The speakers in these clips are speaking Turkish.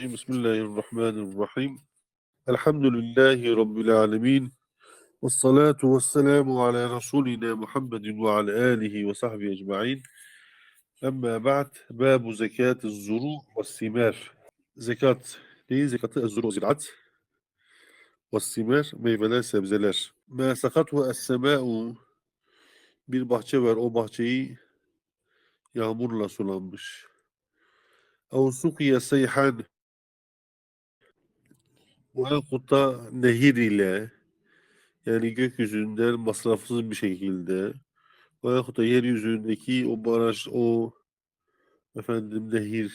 بسم الله الرحمن الرحيم الحمد لله رب العالمين والصلاة والسلام على رسولنا محمد وعلى آله وصحبه أجمعين أما بعد باب زكاة الزروع والثمار زكاة neyin zekatı? Ezzuru ziraat والثمار meyveler, sebzeler. Ma sakathu es-semâ'u bir bahçe var. O bahçeyi yağmurla sulanmış. Ev sukiye seyhan da nehir ile yani gökyüzünden masrafsız bir şekilde da yeryüzündeki o baraj, o efendim nehir,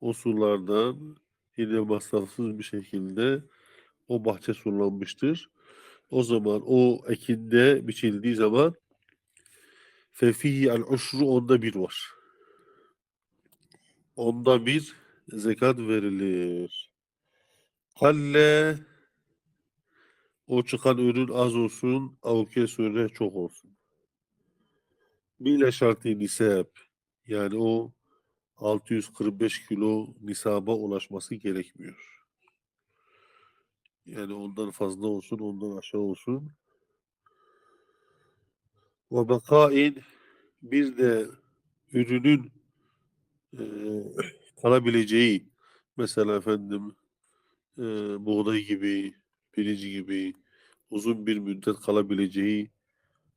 o sulardan yine masrafsız bir şekilde o bahçe sulanmıştır. O zaman o ekinde biçildiği zaman fefihi al uşru onda bir var. Onda bir zekat verilir. Kalle o çıkan ürün az olsun, avke süre çok olsun. Bile şartı nisab. Yani o 645 kilo nisaba ulaşması gerekmiyor. Yani ondan fazla olsun, ondan aşağı olsun. Ve bakain bir de ürünün e, kalabileceği mesela efendim e, buğday gibi, pirinç gibi uzun bir müddet kalabileceği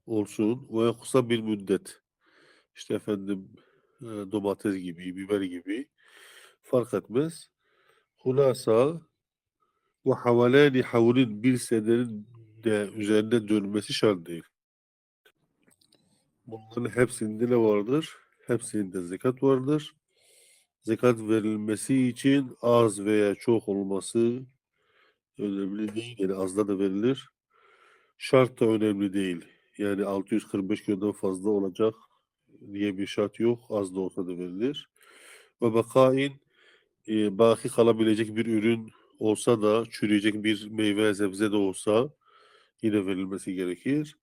olsun ve kısa bir müddet işte efendim e, domates gibi, biber gibi fark etmez. Hulasa ve havalani havlin bir senenin de üzerinde dönmesi şart değil. Bunların hepsinde ne vardır? Hepsinde zekat vardır. Zekat verilmesi için az veya çok olması önemli değil. Yani azda da verilir. Şart da önemli değil. Yani 645 kilodan fazla olacak diye bir şart yok. Az da olsa da verilir. Ve bakain e, baki kalabilecek bir ürün olsa da çürüyecek bir meyve sebze de olsa yine verilmesi gerekir.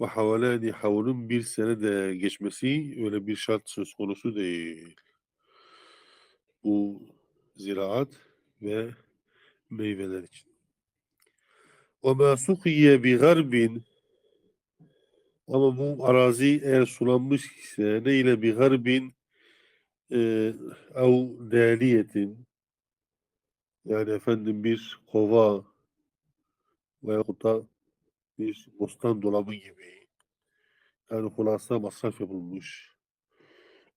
Ve havalani havlun bir sene de geçmesi öyle bir şart söz konusu değil. Bu ziraat ve meyveler için. وَمَا سُقِيَ بِغَرْبٍ Ama bu arazi eğer sulanmış ise ne ile bir garbin e, ev daliyetin yani efendim bir kova veyahut da bir bostan dolabı gibi yani hulasa masraf yapılmış.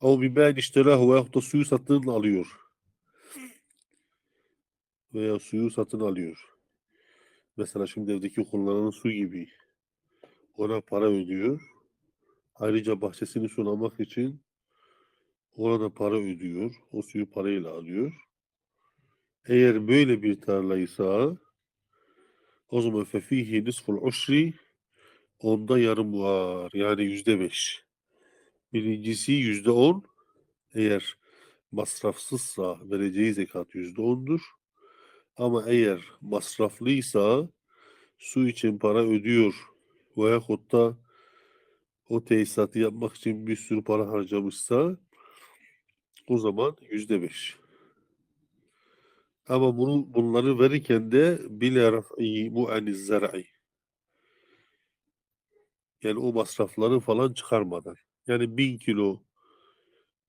Ev biber iştirahı veyahut da suyu satın alıyor. Veya suyu satın alıyor. Mesela şimdi evdeki kullanılan su gibi ona para ödüyor. Ayrıca bahçesini sulamak için ona da para ödüyor. O suyu parayla alıyor. Eğer böyle bir tarlaysa o zaman fefihi nisful uşri onda yarım var. Yani yüzde beş. Birincisi yüzde on. Eğer masrafsızsa vereceği zekat yüzde ondur. Ama eğer masraflıysa su için para ödüyor veyahut da o tesisatı yapmak için bir sürü para harcamışsa o zaman yüzde beş. Ama bunu bunları verirken de bile raf'i mu'aniz zar'i. Yani o masrafları falan çıkarmadan. Yani bin kilo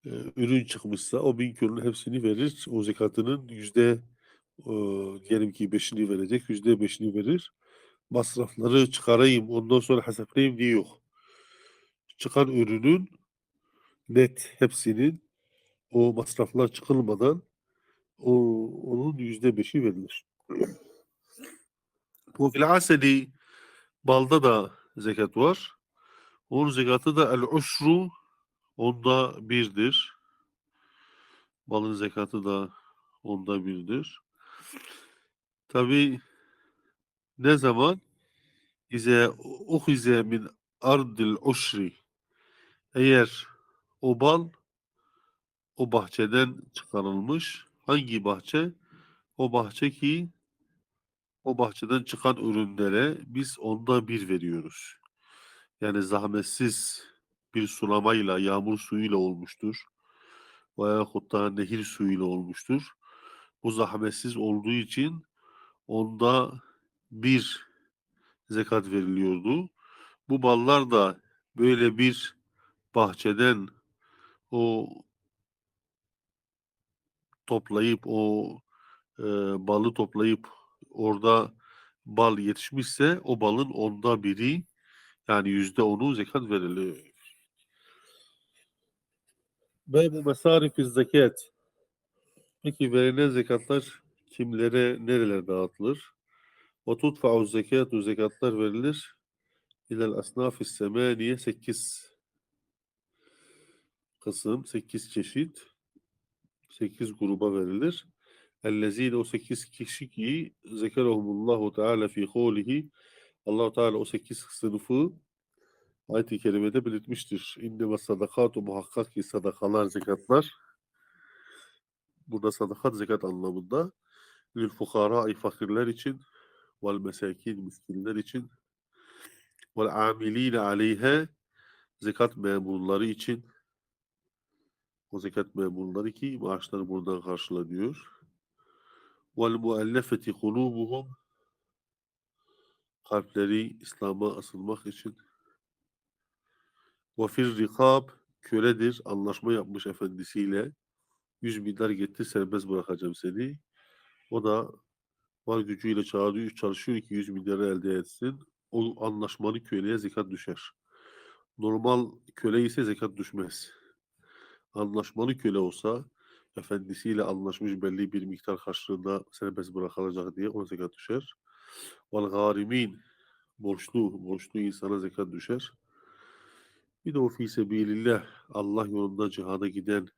e, ürün çıkmışsa o bin kilonun hepsini verir. O zekatının yüzde e, diyelim ki beşini verecek. Yüzde beşini verir. Masrafları çıkarayım ondan sonra hesaplayayım diye yok. Çıkan ürünün net hepsinin o masraflar çıkılmadan o, onun yüzde beşi verilir. Bu fil balda da zekat var. Onun zekatı da el uşru onda birdir. Balın zekatı da onda birdir. Tabi ne zaman ize uhize min ardil uşri eğer o bal o bahçeden çıkarılmış hangi bahçe? O bahçe ki o bahçeden çıkan ürünlere biz onda bir veriyoruz. Yani zahmetsiz bir sulamayla, yağmur suyuyla olmuştur. Veyahut da nehir suyuyla olmuştur. Bu zahmetsiz olduğu için onda bir zekat veriliyordu. Bu ballar da böyle bir bahçeden o toplayıp o e, balı toplayıp orada bal yetişmişse o balın onda biri yani yüzde onu zekat veriliyor. Ve bu mesarifiz zekat. Peki verilen zekatlar kimlere, nerelere dağıtılır? Ve tutfa'u zekatu zekatlar verilir. İlel asnafis semaniye sekiz kısım, sekiz çeşit, sekiz gruba verilir. Ellezine o sekiz kişi ki zekerahumullahu teala fi kavlihi allah Teala o sekiz sınıfı ayet-i kerimede belirtmiştir. İnne ve sadakatu muhakkak ki sadakalar, zekatlar burada sadakat zekat anlamında lil fukara fakirler için vel mesakin miskinler için vel amilina aleyhe zekat memurları için o zekat memurları ki maaşları buradan karşılanıyor. Vel muallefeti kulubuhum kalpleri İslam'a asılmak için ve fir rikab köledir anlaşma yapmış efendisiyle 100 milyar getir serbest bırakacağım seni. O da var gücüyle çağırıyor, çalışıyor ki 100 milyarı elde etsin. O anlaşmalı köleye zekat düşer. Normal köle ise zekat düşmez. Anlaşmalı köle olsa efendisiyle anlaşmış belli bir miktar karşılığında serbest bırakılacak diye ona zekat düşer. Vel garimin borçlu, borçlu insana zekat düşer. Bir de o fi sebilillah Allah yolunda cihada giden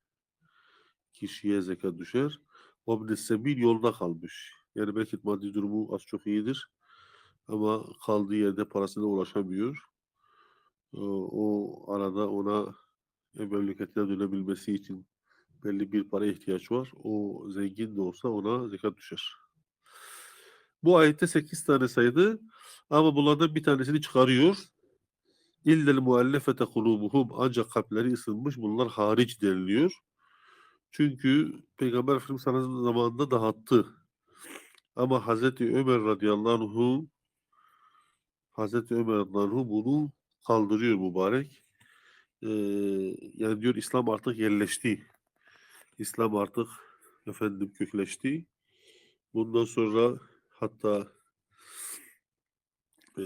kişiye zekat düşer. Vabne sebil yolda kalmış. Yani belki maddi durumu az çok iyidir. Ama kaldığı yerde parasına ulaşamıyor. Ee, O arada ona memleketine dönebilmesi için belli bir para ihtiyaç var. O zengin de olsa ona zekat düşer. Bu ayette 8 tane saydı ama bunlardan bir tanesini çıkarıyor. İllel muallefete kulubuhum ancak kalpleri ısınmış bunlar hariç deniliyor. Çünkü Peygamber Efendimiz zamanında dağıttı. Ama Hazreti Ömer radıyallahu anhu Hazreti Ömer radıyallahu anhu bunu kaldırıyor mübarek. Ee, yani diyor İslam artık yerleşti. İslam artık efendim kökleşti. Bundan sonra hatta e,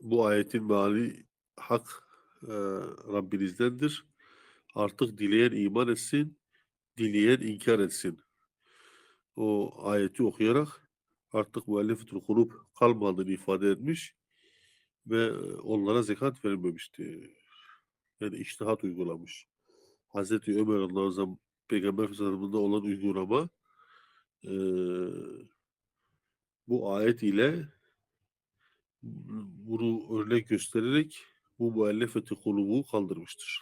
bu ayetin meali hak e, Rabbinizdendir. Artık dileyen iman etsin, dileyen inkar etsin. O ayeti okuyarak artık muallefetul kulub kalmadığını ifade etmiş ve onlara zekat verilmemişti. Yani iştihat uygulamış. Hazreti Ömer Allah'ın Peygamber Efendimiz'de olan uygulama e, bu ayet ile bunu örnek göstererek bu muallefeti kulubu kaldırmıştır.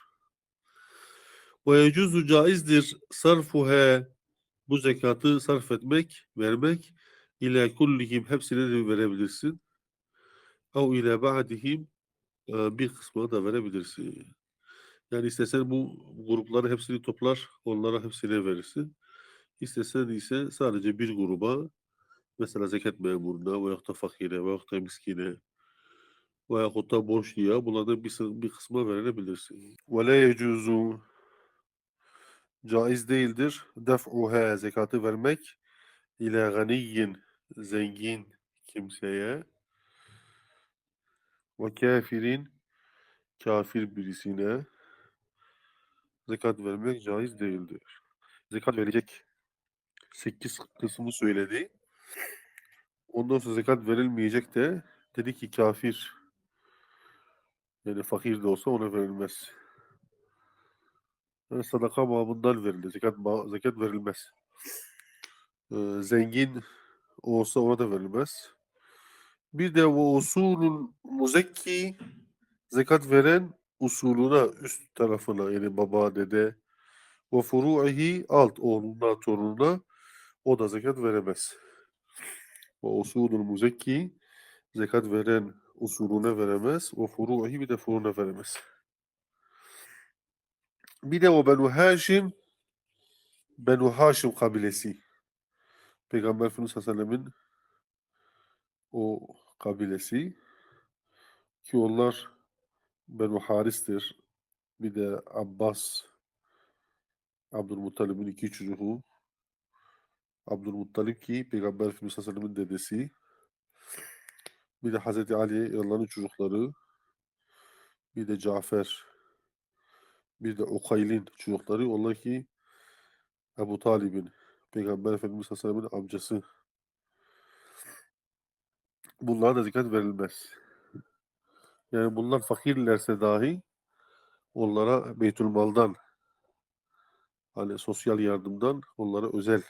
Ve yecuzu caizdir sarfuhe bu zekatı sarf etmek, vermek ile kullihim hepsine de verebilirsin. Ev ile ba'dihim e, bir kısmına da verebilirsin. Yani istesen bu grupları hepsini toplar, onlara hepsine verirsin. İstesen ise sadece bir gruba mesela zekat memuruna veyahut da fakire veyahut da miskine veyahut da borçluya bunlardan bir, bir kısma verebilirsin. Ve la yecuzu caiz değildir. Def'uha zekatı vermek ile ganiyin zengin kimseye ve kafirin kafir birisine zekat vermek caiz değildir. Zekat verecek 8 kısmı söyledi. Ondan sonra zekat verilmeyecek de dedi ki kafir yani fakir de olsa ona verilmez. Yani sadaka babından verilir. Zekat, zekat verilmez. Ee, zengin olsa ona da verilmez. Bir de o usulün muzekki zekat veren usuluna üst tarafına yani baba dede ve furu'ihi alt oğluna torununa o da zekat veremez. Ve usulün muzekki zekat veren usulüne veremez. Ve furu'ihi bir de furuğuna veremez. Bir de o Benu Haşim Benu Haşim kabilesi. Peygamber Efendimiz sallallahu aleyhi ve sellemin o kabilesi ki onlar Benu Haris'tir. Bir de Abbas, Abdülmuttalib'in iki çocuğu. Abdülmuttalip ki Peygamber Efendimiz sallallahu aleyhi ve sellemin dedesi. Bir de Hazreti Ali Allah'ın çocukları. Bir de Cafer. Bir de Ukayl'in çocukları. Onlar ki Ebu Talib'in, Peygamber Efendimiz sallallahu aleyhi ve sellemin amcası. Bunlara da dikkat verilmez. Yani bunlar fakirlerse dahi onlara Beytülmal'dan hani sosyal yardımdan onlara özel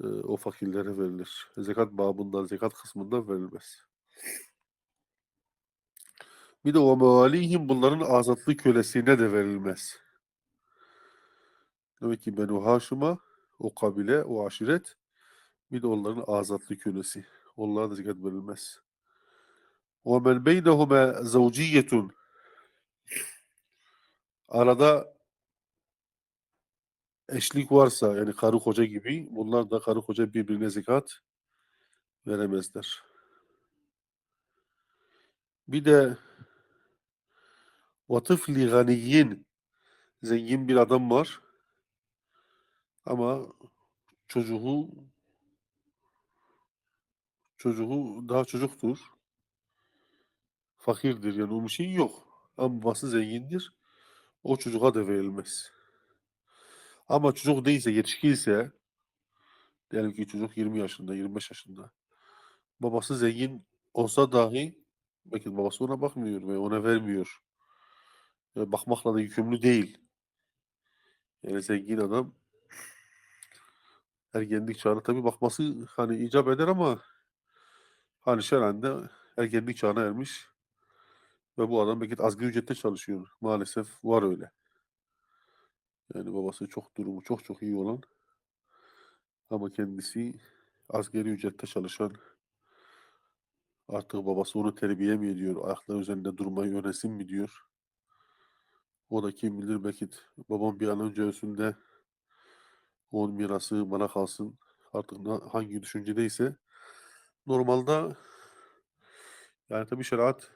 e, o fakirlere verilir. Zekat babından, zekat kısmından verilmez. Bir de o mevalihim bunların azatlı kölesine de verilmez. Demek ki Benu Haşim'a o kabile, o aşiret bir de onların azatlı kölesi. Onlara da zekat verilmez. وَمَنْ بَيْنَهُمَا زَوْجِيَّةٌ Arada eşlik varsa yani karı koca gibi bunlar da karı koca birbirine zekat veremezler. Bir de vatıfli ganiyin zengin bir adam var ama çocuğu çocuğu daha çocuktur. Fakirdir yani onun yok. Ama babası zengindir. O çocuğa da verilmez. Ama çocuk değilse, yetişkinse diyelim ki çocuk 20 yaşında, 25 yaşında. Babası zengin olsa dahi belki babası ona bakmıyor ve ona vermiyor. Yani bakmakla da yükümlü değil. Yani zengin adam ergenlik çağına tabii bakması hani icap eder ama hani şer'en ergenlik çağına ermiş ve bu adam belki asgari ücrette çalışıyor. Maalesef var öyle. Yani babası çok durumu çok çok iyi olan ama kendisi asgari ücrette çalışan artık babası onu terbiye mi ediyor, ayakları üzerinde durmayı öğrensin mi diyor. O da kim bilir belki babam bir an önce ölsün de onun mirası bana kalsın. Artık hangi düşüncedeyse. Normalde yani tabii şeriat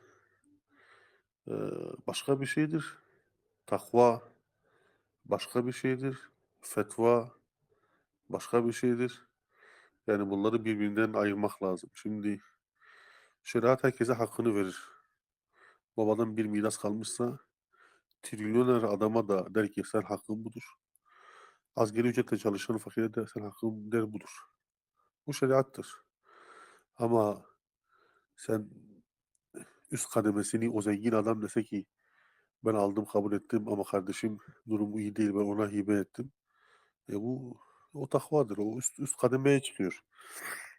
başka bir şeydir. Takva başka bir şeydir. Fetva başka bir şeydir. Yani bunları birbirinden ayırmak lazım. Şimdi şeriat herkese hakkını verir. Babadan bir miras kalmışsa trilyoner adama da der ki sen hakkın budur. Asgari ücretle çalışan fakire de sen hakkın der budur. Bu şeriattır. Ama sen üst kademesini o zengin adam dese ki ben aldım kabul ettim ama kardeşim durumu iyi değil ben ona hibe ettim. E bu o takvadır. O üst, üst kademeye çıkıyor.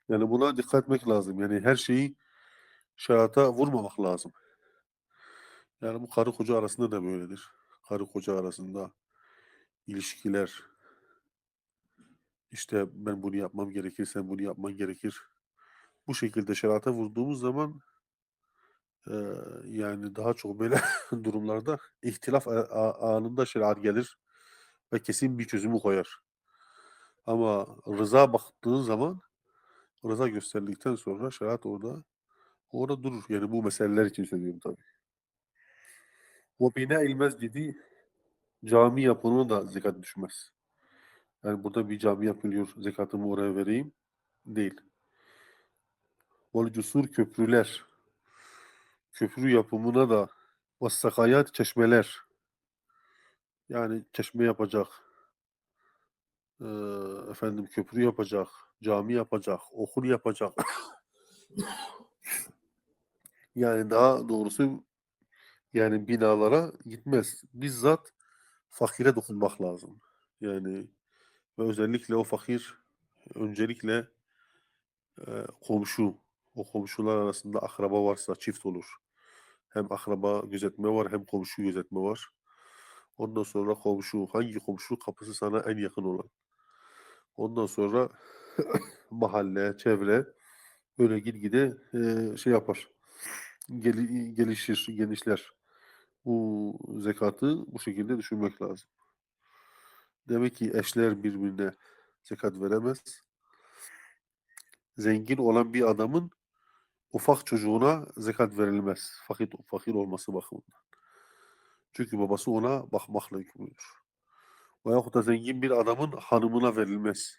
Yani buna dikkat etmek lazım. Yani her şeyi şerata vurmamak lazım. Yani bu karı koca arasında da böyledir. Karı koca arasında ilişkiler işte ben bunu yapmam gerekir, sen bunu yapman gerekir. Bu şekilde şerata vurduğumuz zaman yani daha çok böyle durumlarda ihtilaf anında şeriat gelir ve kesin bir çözümü koyar. Ama rıza baktığın zaman rıza gösterildikten sonra şeriat orada orada durur. Yani bu meseleler için söylüyorum tabii. Ve binâ'il mescidi cami yapımına da zekat düşmez. Yani burada bir cami yapılıyor, zekatımı oraya vereyim. Değil. Vel cusur köprüler. Köprü yapımına da ve sakayat çeşmeler. Yani çeşme yapacak. eee, efendim köprü yapacak. Cami yapacak. Okul yapacak. yani daha doğrusu yani binalara gitmez. Bizzat fakire dokunmak lazım. Yani ve özellikle o fakir öncelikle eee, komşu, o komşular arasında akraba varsa çift olur. Hem akraba gözetme var hem komşu gözetme var. Ondan sonra komşu, hangi komşu kapısı sana en yakın olan. Ondan sonra mahalle, çevre böyle gitgide eee, şey yapar. Geli- gelişir, genişler. Bu zekatı bu şekilde düşünmek lazım. Demek ki eşler birbirine zekat veremez. zengin olan bir adamın ufak çocuğuna zekat verilmez. Fakir, fakir olması bakımından. Çünkü babası ona bakmakla yükümlüdür. Veyahut da zengin bir adamın hanımına verilmez.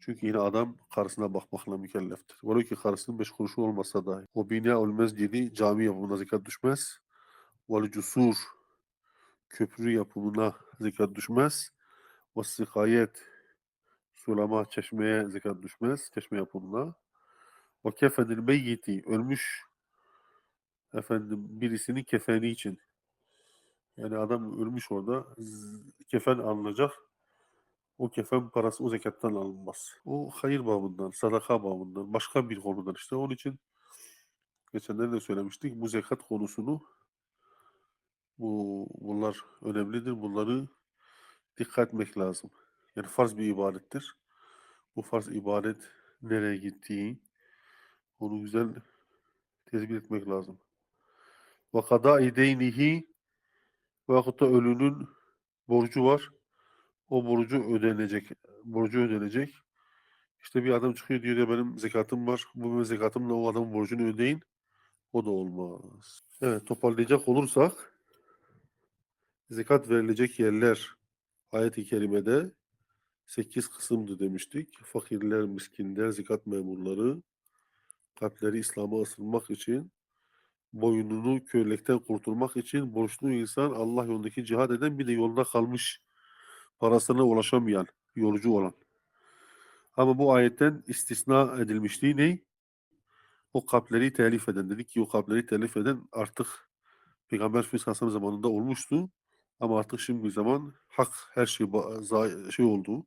Çünkü yine adam karısına bakmakla mükelleftir. Velev ki karısının beş kuruşu olmasa dahi. O bina mescidi cami yapımına zekat düşmez. Vel cusur köprü yapımına zekat düşmez. Ve sikayet sulama çeşmeye zekat düşmez. Çeşme yapımına. Ve kefenil meyyiti ölmüş efendim birisinin kefeni için. Yani adam ölmüş orada kefen alınacak. O kefen parası o zekattan alınmaz. O hayır babından, sadaka babından, başka bir konudan işte. Onun için geçenlerde de söylemiştik. Bu zekat konusunu bu bunlar önemlidir. Bunları dikkat etmek lazım. Yani farz bir ibadettir. Bu farz ibadet nereye gittiği onu güzel tespit etmek lazım. Ve kada ideynihi veyahut da ölünün borcu var. O borcu ödenecek. Borcu ödenecek. İşte bir adam çıkıyor diyor ya benim zekatım var. Bu benim zekatımla o adamın borcunu ödeyin. O da olmaz. Evet toparlayacak olursak zekat verilecek yerler ayet-i kerimede 8 kısımdı demiştik. Fakirler, miskinler, zekat memurları, kalpleri İslam'a ısınmak için, boynunu kölekten kurtulmak için borçlu insan, Allah yolundaki cihad eden bir de yolda kalmış, parasına ulaşamayan, yolcu olan. Ama bu ayetten istisna edilmişti. Ne? O kalpleri telif eden. Dedik ki o kalpleri telif eden artık Peygamber Efendimiz zamanında olmuştu. Ama artık şimdi zaman hak her şey şey oldu,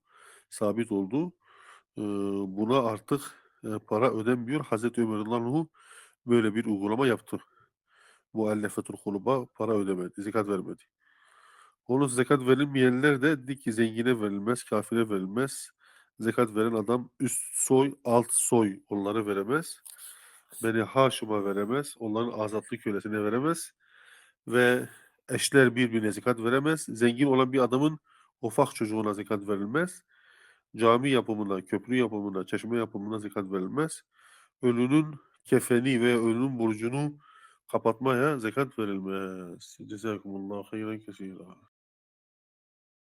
sabit oldu. Ee, buna artık e, para ödenmiyor. Hazreti Ömer radıyallahu anh böyle bir uygulama yaptı. Muallefetul kuluba para ödemedi, zekat vermedi. Onun zekat verilmeyenler de ki zengine verilmez, kafire verilmez. Zekat veren adam üst soy, alt soy onları veremez. Beni Haşim'a veremez, onların azatlı kölesine veremez. Ve eşler birbirine zekat veremez. Zengin olan bir adamın ufak çocuğuna zekat verilmez. Cami yapımına, köprü yapımına, çeşme yapımına zekat verilmez. Ölünün kefeni ve ölünün borcunu kapatmaya zekat verilmez. Cezakumullahu hayran kesira.